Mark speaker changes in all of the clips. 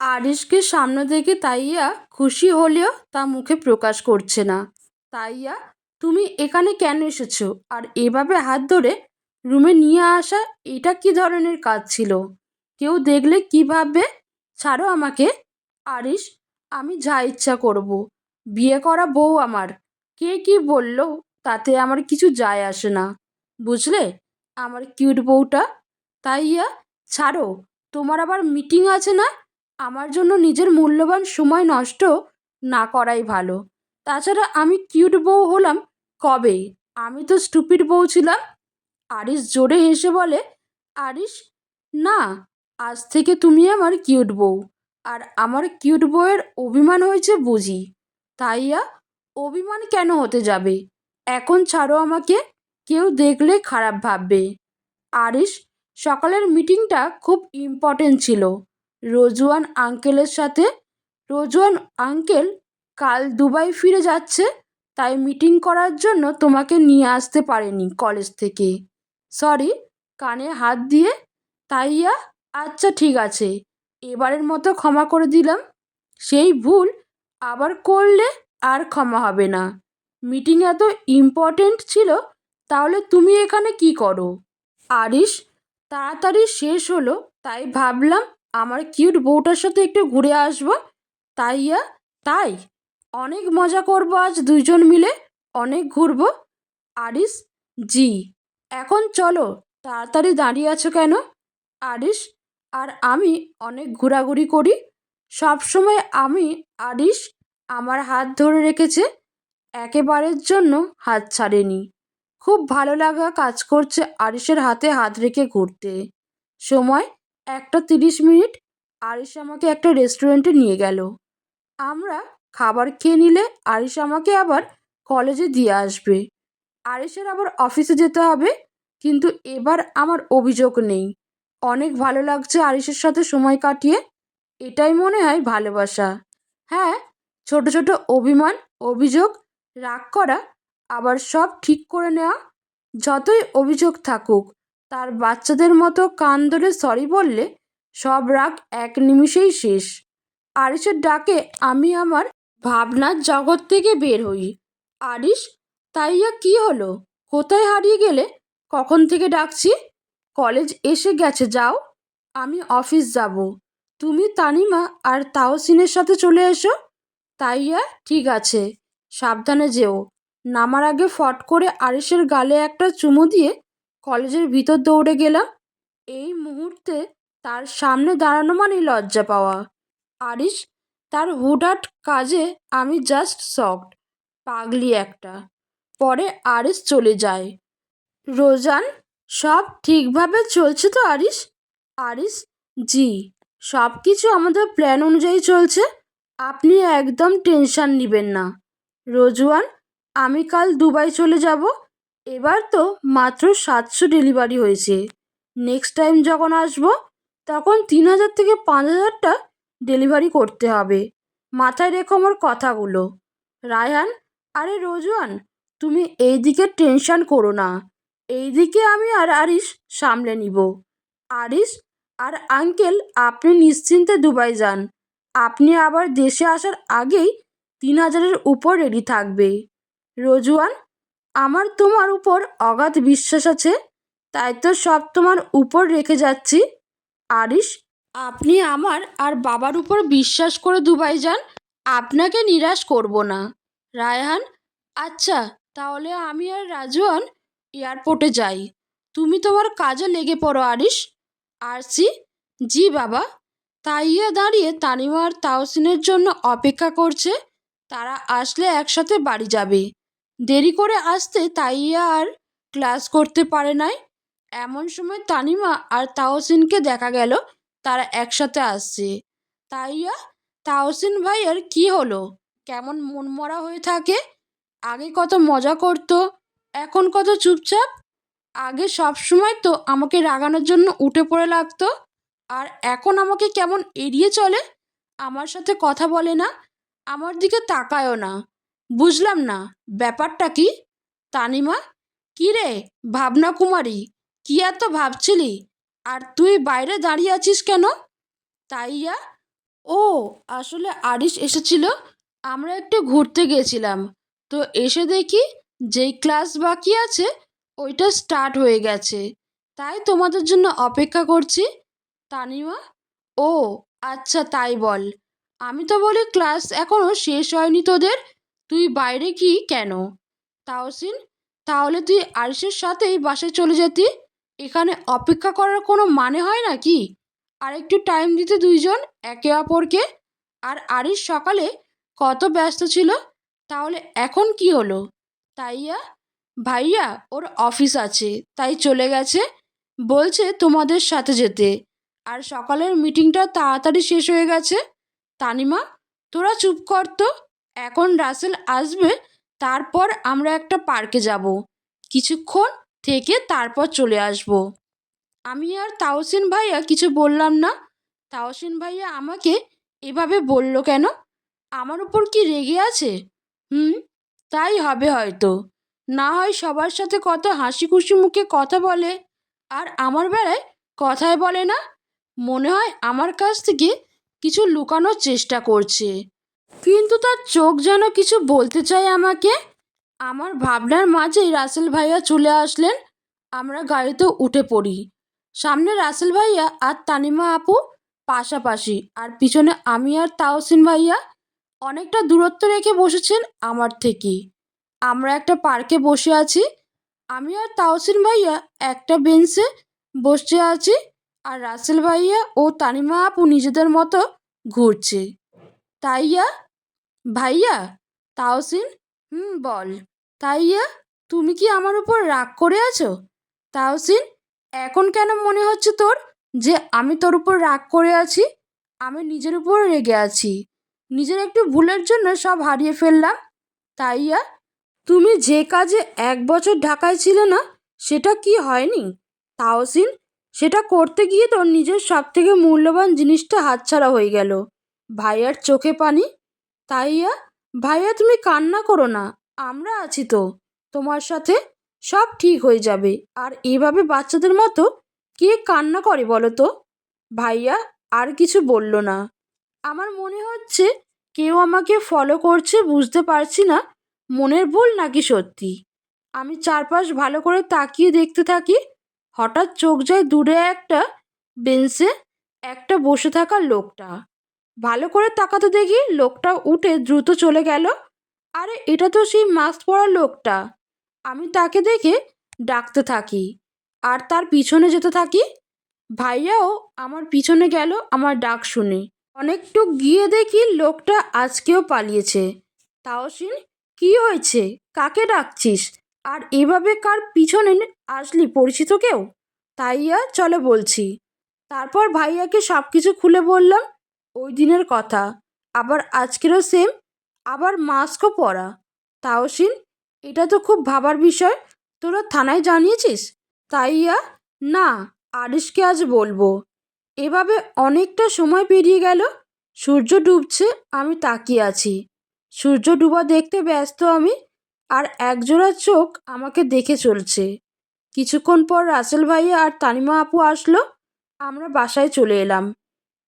Speaker 1: আরিশকে সামনে দেখে তাইয়া খুশি হলেও তা মুখে প্রকাশ করছে না। তাইয়া, তুমি এখানে কেন এসেছ? আর এভাবে হাত ধরে রুমে নিয়ে আসা এটা কি ধরনের কাজ ছিল? কেউ দেখলে কি ভাববে? ছাড়ো আমাকে। আরিশ, আমি যা ইচ্ছা করব। বিয়ে করা বউ আমার। কে কি বলল তাতে আমার কিছু যায় আসে না। বুঝলে? আমার কিউট বউটা। তাইয়া, ছাড়ো, তোমার আবার মিটিং আছে না? আমার জন্য নিজের মূল্যবান সময় নষ্ট না করাই ভালো। তাছাড়া আমি কিউট বউ হলাম কবে? আমি তো স্টুপিড বউ ছিলাম। আরিশ জোরে হেসে বলে, আরিশ, না, আজ থেকে তুমি আমার কিউট বউ। আর আমার কিউট বউয়ের অভিমান হয়েছে বুঝি। তাইয়া, অভিমান কেন হতে যাবে? এখন ছাড়ো আমাকে, কেউ দেখলে খারাপ ভাববে। আরিশ, সকালের মিটিংটা খুব ইম্পর্টেন্ট ছিল। রোজওয়ান আঙ্কেলের সাথে। রোজওয়ান আঙ্কেল কাল দুবাই ফিরে যাচ্ছে, তাই মিটিং করার জন্য তোমাকে নিয়ে আসতে পারেনি কলেজ থেকে। সরি, কানে হাত দিয়ে। তাইয়া আচ্ছা ঠিক আছে, এবারের মতো ক্ষমা করে দিলাম। সেই ভুল আবার করলে আর ক্ষমা হবে না। মিটিং এত ইম্পর্টেন্ট ছিল, তাহলে তুমি এখানে কি করো? আরিশ, তাড়াতাড়ি শেষ হলো, তাই ভাবলাম আমার কিউট বউটার সাথে একটু ঘুরে আসব। তাইয়া তাই। অনেক মজা করব আজ দুইজন মিলে, অনেক ঘুরবো। আরিশ, জি। এখন চলো, তাড়াতাড়ি দাঁড়িয়ে আছো কেন? আরিশ, আর আমি অনেক ঘোরাঘুরি করি। সবসময় আমি, আরিশ, আমার হাত ধরে রেখেছে, একেবারের জন্য হাত ছাড়েনি। খুব ভালো লাগা কাজ করছে আরিশের হাতে হাত রেখে ঘুরতে। সময় একটা তিরিশ মিনিট, আরিশ আমাকে একটা রেস্টুরেন্টে নিয়ে গেল। আমরা খাবার খেয়ে নিলে আরিশ আমাকে আবার কলেজে দিয়ে আসবে। আরিশের আবার অফিসে যেতে হবে, কিন্তু এবার আমার অভিযোগ নেই। অনেক ভালো লাগছে আরিশের সাথে সময় কাটিয়ে, এটাই মনে হয় ভালোবাসা। হ্যাঁ ছোট ছোট অভিমান, অভিযোগ, রাগ করা, আবার সব ঠিক করে নেওয়া, যতই অভিযোগ থাকুক তার বাচ্চাদের মতো কান ধরে সরি বললে সব রাগ এক নিমিষেই শেষ। আরিসের ডাকে আমি আমার ভাবনার জগৎ থেকে বের হই। আরিস তাইয়া কি হলো? কোথায় হারিয়ে গেলে? কখন থেকে ডাকছি? কলেজ এসে গেছে, যাও। আমি অফিস যাব। তুমি তানিমা আর তাওসিনের সাথে চলে এসো। তাইয়া ঠিক আছে। সাবধানে যেও। নামার আগে ফট করে আরিসের গালে একটা চুমু দিয়ে কলেজের ভিতর দৌড়ে গেলাম। এই মুহূর্তে তার সামনে দাঁড়ানো মানে লজ্জা পাওয়া। আরিস তার হুডাট কাজে আমি জাস্ট শকড পাগলি একটা। পরে আরিস চলে যায়। রোজান, সব ঠিকভাবে চলছে তো আরিস আরিস জি, সব কিছু আমাদের প্ল্যান অনুযায়ী চলছে। আপনি একদম টেনশন নেবেন না। রোজওয়ান, আমি কাল দুবাই চলে যাব। এবার তো মাত্র সাতশো ডেলিভারি হয়েছে। নেক্সট টাইম যখন আসব, তখন তিন হাজার থেকে পাঁচ হাজারটা ডেলিভারি করতে হবে। মাথায় রেখো আমার কথাগুলো। রায়হান, আরে রোজওয়ান, তুমি এই দিকে টেনশান করো না। এই দিকে আমি আর আরিস সামলে নিব। আরিস আর আঙ্কেল আপনি নিশ্চিন্তে দুবাই যান। আপনি আবার দেশে আসার আগেই তিন হাজারের উপর রেডি থাকবে। রোজওয়ান আমার তোমার উপর অগাধ বিশ্বাস আছে, তাই তো সব তোমার উপর রেখে যাচ্ছি। আরিস আপনি আমার আর বাবার উপর বিশ্বাস করে দুবাই যান, আপনাকে নিরাশ করব না। রায়হান আচ্ছা তাহলে আমি আর রাজওয়ান এয়ারপোর্টে যাই। তুমি তোমার কাজে লেগে পড়ো আরিস আরসি, জি বাবা। তাইয়া দাঁড়িয়ে তানিমা আর তাওসিনের জন্য অপেক্ষা করছে, তারা আসলে একসাথে বাড়ি যাবে। দেরি করে আসতে তাইয়া আর ক্লাস করতে পারে নাই। এমন সময় তানিমা আর তাওসিনকে দেখা গেল, তারা একসাথে আসছে। তাইয়া, তাওসিন ভাইয়ের কি হলো? কেমন মনমরা হয়ে থাকে? আগে কত মজা করতো, এখন কত চুপচাপ? আগে সব সময় তো আমাকে রাগানোর জন্য উঠে পড়ে লাগতো, আর এখন আমাকে কেমন এড়িয়ে চলে? আমার সাথে কথা বলে না, আমার দিকে তাকায়ও না। বুঝলাম না, ব্যাপারটা কি? তানিমা, কী রে? ভাবনা কুমারী, কি এত ভাবছিলি? আর তুই বাইরে দাঁড়িয়ে আছিস কেন? তাইয়া, ও, আসলে আরিশ এসেছিল। আমরা একটু ঘুরতে গেছিলাম। তো এসে দেখি যেই ক্লাস বাকি আছে, ওইটা স্টার্ট হয়ে গেছে। তাই তোমাদের জন্য অপেক্ষা করছি। তানিমা, ও আচ্ছা তাই বল। আমি তো বলি ক্লাস এখনও শেষ হয়নি তোদের। তুই বাইরে কি কেন? তাওসিন তাহলে তুই আরিসের সাথেই বাসে চলে যেতি? এখানে অপেক্ষা করার কোনো মানে হয় নাকি? আর একটু টাইম দিতে দুইজন, একে অপরকে? আর আরিস সকালে কত ব্যস্ত ছিল? তাহলে এখন কি হলো? তাইয়া, ভাইয়া, ওর অফিস আছে, তাই চলে গেছে। বলছে তোমাদের সাথে যেতে। আর সকালের মিটিংটা তাড়াতাড়ি শেষ হয়ে গেছে। তানিমা, তোরা চুপ কর তো। এখন রাসেল আসবে, তারপর আমরা একটা পার্কে যাব। কিছুক্ষণ থেকে তারপর চলে আসব। আমি আর তাওসিন ভাইয়া কিছু বললাম না। তাওসিন ভাইয়া আমাকে এভাবে বলল কেন? আমার উপর কি রেগে আছে? হুম, তাই হবে হয়তো। না হয় সবার সাথে কত হাসি খুশি মুখে কথা বলে, আর আমার বেলায় কথাই বলে না। মনে হয় আমার কাছ থেকে কিছু লুকানোর চেষ্টা করছে। কিন্তু তার চোখ যেন কিছু বলতে চায় আমাকে। আমার ভাবনার মাঝেই রাসেল ভাইয়া চলে আসলেন। আমরা গাড়িতে উঠে পড়ি। সামনে রাসেল ভাইয়া আর তানিমা আপু পাশাপাশি, আর পিছনে আমি আর তাওসিন ভাইয়া। অনেকটা দূরত্ব রেখে বসেছেন আমার থেকে। আমরা একটা পার্কে বসে আছি। আমি আর তাওসিন ভাইয়া একটা বেঞ্চে বসে আছি, আর রাসেল ভাইয়া ও তানিমা আপু নিজেদের মতো ঘুরছে। তাইয়া? ভাইয়া? তাওসিন? হুম, বল। তাইয়া, তুমি কি আমার উপর রাগ করে আছো? তাওসিন, এখন কেন মনে হচ্ছে তোর যে আমি তোর উপর রাগ করে আছি? আমি নিজের উপর রেগে আছি। নিজের একটু ভুলের জন্য সব হারিয়ে ফেললাম। তাইয়া, তুমি যে কাজে এক বছর ঢাকায় ছিলে না, সেটা কি হয়নি? তাওসিন, সেটা করতে গিয়ে তোর নিজের সব থেকে মূল্যবান জিনিসটা হাতছাড়া হয়ে গেল। ভাইয়ার চোখে পানি? তাইয়া, ভাইয়া তুমি কান্না করো না, আমরা আছি তো। তোমার সাথে সব ঠিক হয়ে যাবে। আর এভাবে বাচ্চাদের মতো কে কান্না করে বলো তো? ভাইয়া আর কিছু বলল না। আমার মনে হচ্ছে কেউ আমাকে ফলো করছে বুঝতে পারছি না, মনের ভুল নাকি সত্যি? আমি চারপাশ ভালো করে তাকিয়ে দেখতে থাকি, হঠাৎ চোখ যায় দূরে একটা বেঞ্চে একটা বসে থাকা লোকটা। ভালো করে তাকাতে দেখি লোকটা উঠে দ্রুত চলে গেল। আরে, এটা তো সেই মাস্ক পরা লোকটা। আমি তাকে দেখে ডাকতে থাকি আর তার পিছনে যেতে থাকি। ভাইয়াও আমার পিছনে গেল আমার ডাক শুনে। অনেকটু গিয়ে দেখি লোকটা আজকেও পালিয়েছে। তাও তাওসিন কি হয়েছে? কাকে ডাকছিস? আর এভাবে কার পিছনে আসলি? পরিচিত কেউ? তাইয়া চলে বলছি। তারপর ভাইয়াকে সব কিছু খুলে বললাম ওই দিনের কথা। আবার আজকেরও সেম আবার মাস্কও পরা। তাওসিন এটা তো খুব ভাবার বিষয়। তোরা থানায় জানিয়েছিস? তাইয়া না, আরিশকে আজ বলব। এভাবে অনেকটা সময় পেরিয়ে গেল, সূর্য ডুবছে, আমি তাকিয়ে আছি। সূর্য ডুবা দেখতে ব্যস্ত আমি, আর একজোড়া চোখ আমাকে দেখে চলছে। কিছুক্ষণ পর রাসেল ভাইয়া আর তানিমা আপু আসলো, আমরা বাসায় চলে এলাম।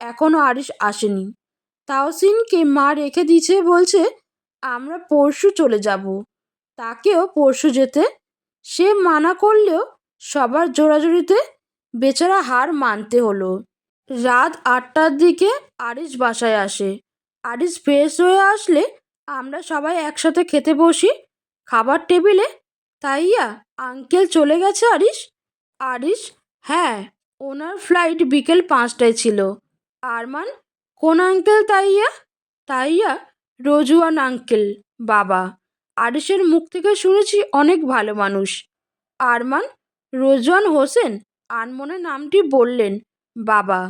Speaker 1: এখনও আরিশ আসেনি। তাওসিনকে মা রেখে দিয়েছে বলছে, আমরা পরশু চলে যাব। তাকেও পরশু যেতে। সে মানা করলেও সবার জোরাজুরিতে বেচারা হার মানতে হলো। রাত আটটার দিকে আরিশ বাসায় আসে। আরিশ ফ্রেশ হয়ে আসলে আমরা সবাই একসাথে খেতে বসি। খাবার টেবিলে, তাইয়া, আঙ্কেল চলে গেছে আরিশ আরিশ হ্যাঁ ওনার ফ্লাইট বিকেল পাঁচটায় ছিল। আরমান, কোন আঙ্কেল তাইয়া? তাইয়া রোজুয়ান আঙ্কেল, বাবা। আরিশের মুখ থেকে শুনেছি অনেক ভালো মানুষ। আরমান, রোজওয়ান হোসেন? আনমনে নামটি বললেন, বাবা।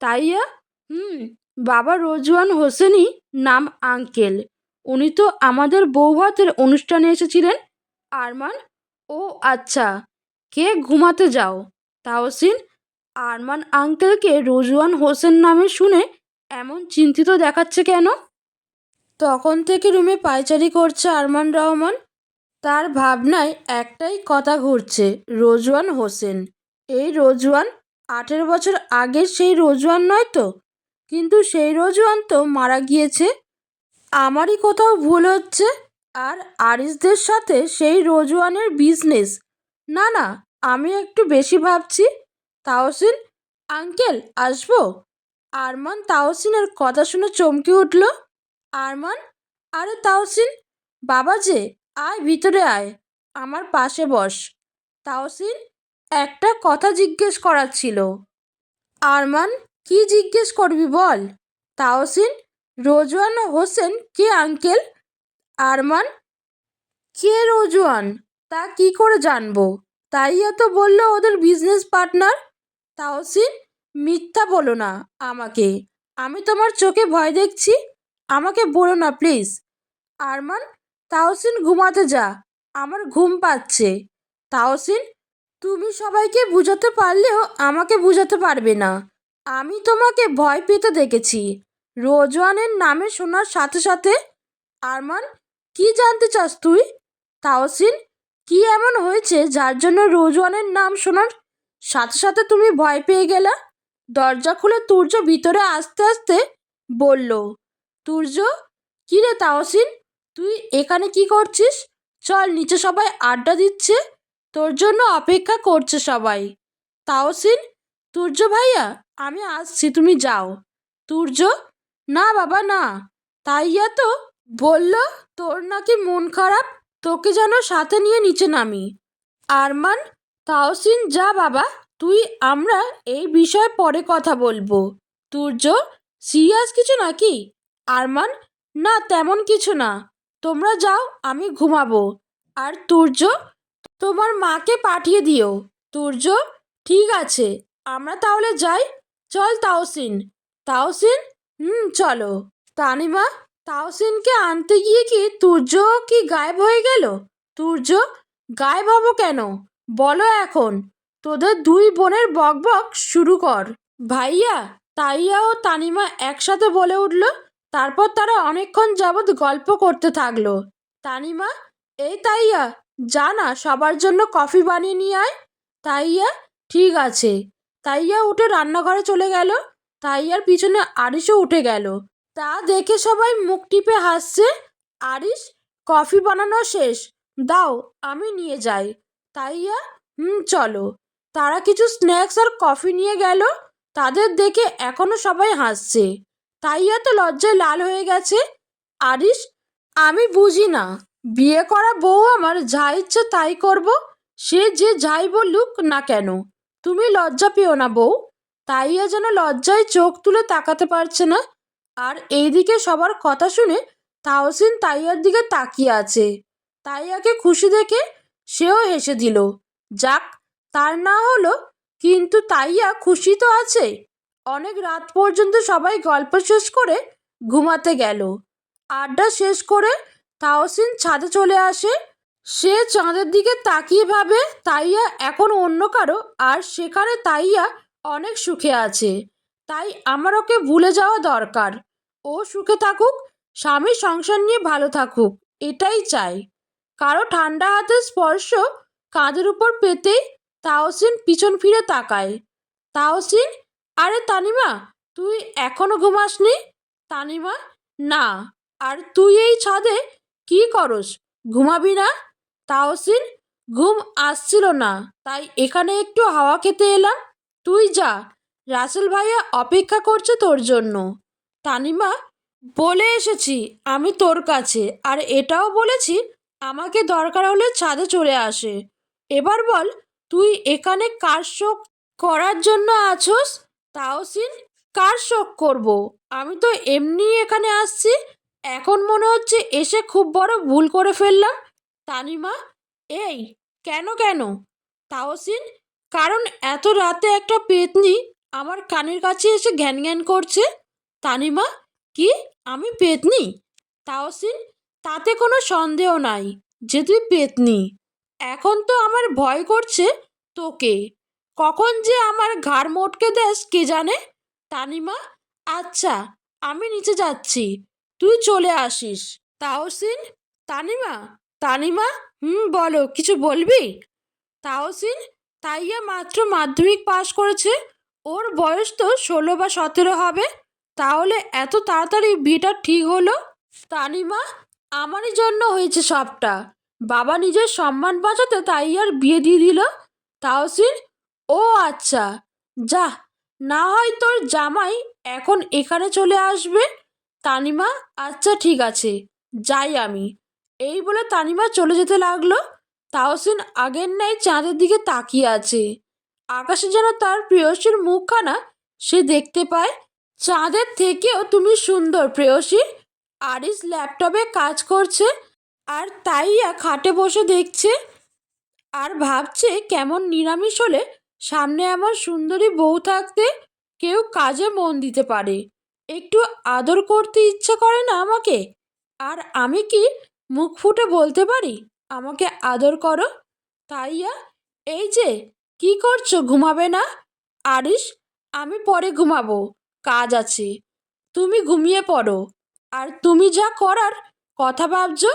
Speaker 1: তাইয়া? হুম, বাবা রোজওয়ান হোসেনই নাম আঙ্কেল। উনি তো আমাদের বৌভাতের অনুষ্ঠানে এসেছিলেন। আরমান, ও আচ্ছা কে ঘুমাতে যাও? তাওসিন আরমান আঙ্কেলকে রোজওয়ান হোসেন নামে শুনে এমন চিন্তিত দেখাচ্ছে কেন? তখন থেকে রুমে পায়চারি করছে আরমান রহমান। তার ভাবনায় একটাই কথা ঘুরছে, রোজওয়ান হোসেন। এই রোজওয়ান, আঠেরো বছর আগের সেই রোজওয়ান নয় তো? কিন্তু সেই রোজওয়ান তো মারা গিয়েছে। আমারই কোথাও ভুল হচ্ছে? আর আরিসদের সাথে সেই রোজওয়ানের বিজনেস না না, আমি একটু বেশি ভাবছি। তাওসিন, আঙ্কেল, আসব? আরমান তাওসিনের কথা শুনে চমকে উঠল। আরমান, আরে তাওসিন, বাবা যে, আয় ভিতরে আয়, আমার পাশে বস। তাওসিন একটা কথা জিজ্ঞেস করার ছিল। আরমান, কি জিজ্ঞেস করবি বল? তাওসিন, রোজওয়ান হোসেন কে আঙ্কেল? আরমান, কে রোজওয়ান? তা কি করে জানব? তাইয়া তো বলল ওদের বিজনেস পার্টনার তাওসিন মিথ্যা বলো না আমাকে। আমি তোমার চোখে ভয় দেখছি, আমাকে বলো না প্লিজ। আরমান তাওসিন ঘুমাতে যা, আমার ঘুম পাচ্ছে। তাওসিন তুমি সবাইকে বুঝাতে পারলেও আমাকে বুঝাতে পারবে না। আমি তোমাকে ভয় পেতে দেখেছি। রোজওয়ানের নামে শোনার সাথে সাথে, আরমান, কি জানতে চাস তুই? তাওসিন কি এমন হয়েছে যার জন্য রোজওয়ানের নাম শোনার সাথে সাথে তুমি ভয় পেয়ে গেলা? দরজা খুলে তুর্য ভিতরে আসতে আসতে বলল, তুর্য, কী রে তাওসিন? তুই এখানে কি করছিস? চল নিচে সবাই আড্ডা দিচ্ছে, তোর জন্য অপেক্ষা করছে সবাই। তাওসিন, তুর্য ভাইয়া, আমি আসছি, তুমি যাও। তুর্য? না বাবা, না। তাইয়া তো বলল, তোর নাকি মন খারাপ, তোকে যেন সাথে নিয়ে নিচে নামি। আরমান তাওসিন যা বাবা। তুই, আমরা এই বিষয়ে পরে কথা বলব। তুর্য, সিরিয়াস কিছু নাকি? আরমান, না, তেমন কিছু না। তোমরা যাও, আমি ঘুমাবো। আর তুর্য, তোমার মাকে পাঠিয়ে দিও। তুর্য, ঠিক আছে, আমরা তাহলে যাই। চল তাওসিন তাওসিন হুম, চলো। তানিমা তাওসিনকে আনতে গিয়ে কি তুর্য কি গায়েব হয়ে গেল? তুর্য, গায়েব হব কেন? বলো এখন, তোদের দুই বোনের বকবক শুরু কর। ভাইয়া, তাইয়া ও তানিমা একসাথে বলে উঠল, তারপর তারা অনেকক্ষণ যাবৎ গল্প করতে থাকল। তানিমা, এই তাইয়া, যা না, সবার জন্য কফি বানিয়ে নিয়ে আয়। তাইয়া, ঠিক আছে। তাইয়া উঠে রান্নাঘরে চলে গেল। তাইয়ার পিছনে আরিসও উঠে গেল। তা দেখে সবাই মুখ টিপে হাসছে আরিস কফি বানানো শেষ। দাও, আমি নিয়ে যাই। তাইয়া হুম, চলো। তারা কিছু স্ন্যাক্স আর কফি নিয়ে গেল। তাদের দেখে এখনও সবাই হাসছে। তাইয়া তো লজ্জায় লাল হয়ে গেছে। আরিস আমি বুঝি না। বিয়ে করা বউ আমার যা ইচ্ছে তাই করব। সে যে যাই বলুক না কেন। তুমি লজ্জা পেও না বউ। তাইয়া যেন লজ্জায় চোখ তুলে তাকাতে পারছে না। আর এইদিকে সবার কথা শুনে তাওসিন তাইয়ার দিকে তাকিয়ে আছে। তাইয়াকে খুশি দেখে সেও হেসে দিল, যাক, তার না হলো, কিন্তু তাইয়া খুশি তো আছে। অনেক রাত পর্যন্ত সবাই গল্প শেষ করে ঘুমাতে গেল। আড্ডা শেষ করে তাওসিন ছাদে চলে আসে। সে চাঁদের দিকে তাকিয়ে ভাবে, তাইয়া এখন অন্য কারও, আর সেখানে তাইয়া অনেক সুখে আছে। তাই আমার ওকে ভুলে যাওয়া দরকার। ও সুখে থাকুক, স্বামী সংসার নিয়ে ভালো থাকুক, এটাই চাই। কারও ঠান্ডা হাতের স্পর্শ কাঁধের উপর পেতেই তাওসিন পিছন ফিরে তাকায়। তাওসিন, আরে তানিমা, তুই এখনও ঘুমাসনি? তানিমা, না। আর তুই এই ছাদে কি করস? ঘুমাবি না? তাওসিন, ঘুম আসছিল না, তাই এখানে একটু হাওয়া খেতে এলাম। তুই যা, রাসেল ভাইয়া অপেক্ষা করছে তোর জন্য। তানিমা, বলে এসেছি, আমি তোর কাছে, আর এটাও বলেছি আমাকে দরকার হলে ছাদে চলে আসে। এবার বল, তুই এখানে কার শোক করার জন্য আছোস? তাওসিন কার শোক করব? আমি তো এমনি এখানে আসছি। এখন মনে হচ্ছে এসে খুব বড় ভুল করে ফেললাম। তানিমা, এই, কেন কেন? তাওসিন কারণ এত রাতে একটা পেতনি আমার কানের কাছে এসে ঘ্যান ঘ্যান করছে। তানিমা, কি? আমি পেতনি? তাওসিন তাতে কোনো সন্দেহ নাই যে তুই পেতনি। এখন তো আমার ভয় করছে তোকে। কখন যে আমার ঘাড় মোটকে দেস কে জানে? তানিমা আচ্ছা আমি নিচে যাচ্ছি। তুই চলে আসিস। তাওসিন, তানিমা তানিমা, হুম, বলো, কিছু বলবি? তাওসিন, তাইয়া মাত্র মাধ্যমিক পাশ করেছে। ওর বয়স তো ষোলো বা সতেরো হবে। তাহলে এত তাড়াতাড়ি বিয়েটা ঠিক হলো? তানিমা আমারই জন্য হয়েছে সবটা। বাবা নিজের সম্মান বাঁচাতে তাই আর বিয়ে দিয়ে দিল। তাওসিন ও আচ্ছা। যা, না হয় তোর জামাই এখন এখানে চলে আসবে। তানিমা আচ্ছা ঠিক আছে, যাই আমি। এই বলে তানিমা চলে যেতে লাগল। তাওসিন আগের ন্যায় চাঁদের দিকে তাকিয়ে আছে। আকাশে যেন তার প্রেয়সীর মুখখানা সে দেখতে পায়। চাঁদের থেকেও তুমি সুন্দর প্রেয়সী। আরিস ল্যাপটপে কাজ করছে আর তাইয়া খাটে বসে দেখছে আর ভাবছে কেমন নিরামিষ হলে সামনে আমার সুন্দরী বউ থাকতে কেউ কাজে মন দিতে পারে। একটু আদর করতে ইচ্ছে করে না আমাকে? আর আমি কি মুখ ফুটে বলতে পারি? আমাকে আদর করো? তাইয়া, এই যে, কি করছ, ঘুমাবে না? আরিস আমি পরে ঘুমাবো। কাজ আছে। তুমি ঘুমিয়ে পড়ো। আর তুমি যা করার, কথা ভাবছ,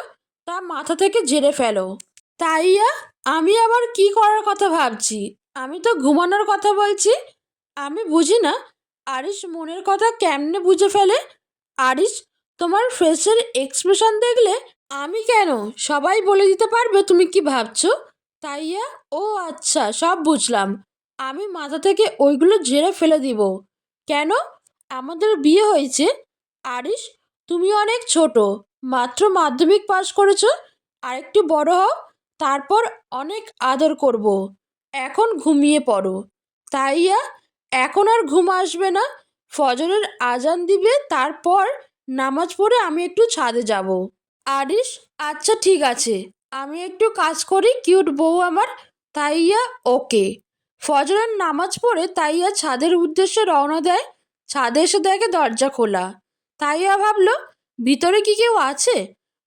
Speaker 1: তা মাথা থেকে ঝেড়ে ফেলো। তাইয়া, আমি আবার কি করার কথা ভাবছি? আমি তো ঘুমানোর কথা বলছি। আমি বুঝি না আরিস মনের কথা কেমনে বুঝে ফেলে? আরিস তোমার ফেসের এক্সপ্রেশন দেখলে আমি কেন? সবাই বলে দিতে পারবে তুমি কি ভাবছ? তাইয়া, ও আচ্ছা সব বুঝলাম। আমি মাথা থেকে ওইগুলো ঝেড়ে ফেলে দিব। কেন? আমাদের বিয়ে হয়েছে। আরিস তুমি অনেক ছোট। মাত্র মাধ্যমিক পাশ করেছ। আর একটু বড় হও, তারপর অনেক আদর করব। এখন ঘুমিয়ে পড়ো। তাইয়া, এখন আর ঘুম আসবে না। ফজরের আজান দিবে, তারপর নামাজ পড়ে আমি একটু ছাদে যাব। আরিস আচ্ছা ঠিক আছে। আমি একটু কাজ করি, কিউট বউ আমার। তাইয়া, ওকে। ফজরের নামাজ পড়ে তাইয়া ছাদের উদ্দেশ্যে রওনা দেয়। ছাদে এসে দেখে দরজা খোলা। তাইয়া ভাবল, ভিতরে কি কেউ আছে?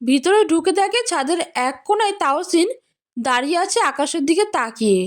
Speaker 1: ভিতরে ঢুকে দেখে ছাদের এক কোনায় তাওসিন দাঁড়িয়ে আছে আকাশের দিকে তাকিয়ে।